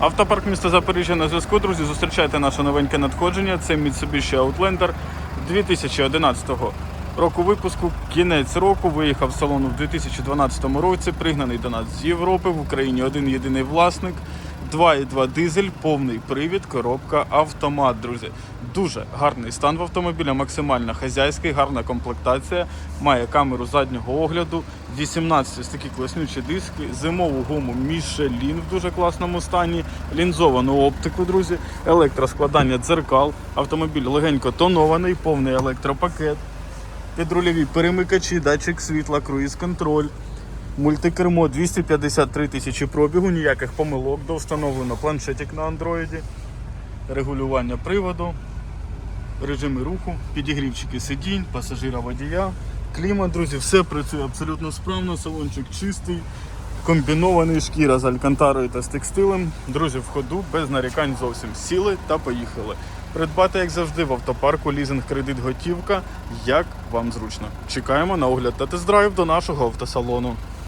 Автопарк міста Запоріжжя на зв'язку, друзі. Зустрічайте наше новеньке надходження. Це Mitsubishi Outlander 2011 року випуску. Кінець року виїхав з салону в 2012 році. Пригнаний до нас з Європи. В Україні один єдиний власник. 2,2 дизель, повний привід, коробка, автомат, друзі. Дуже гарний стан в автомобіля, максимально хазяйський, гарна комплектація. Має камеру заднього огляду, 18 ось такі класнючі диски, зимову гуму Michelin в дуже класному стані, лінзовану оптику, друзі, електроскладання дзеркал. Автомобіль легенько тонований, повний електропакет, підрульові перемикачі, датчик світла, круїз-контроль. Мультикермо 253 тисячі пробігу, ніяких помилок, довстановлено планшетик на андроїді, регулювання приводу, режими руху, підігрівчики сидінь, пасажира водія, клімат, друзі, все працює абсолютно справно, салончик чистий, комбінований шкіра з алькантарою та з текстилем. Друзі, в ходу без нарікань зовсім сіли та поїхали. Придбати, як завжди, в автопарку лізинг кредит готівка, як вам зручно. Чекаємо на огляд та тест-драйв до нашого автосалону.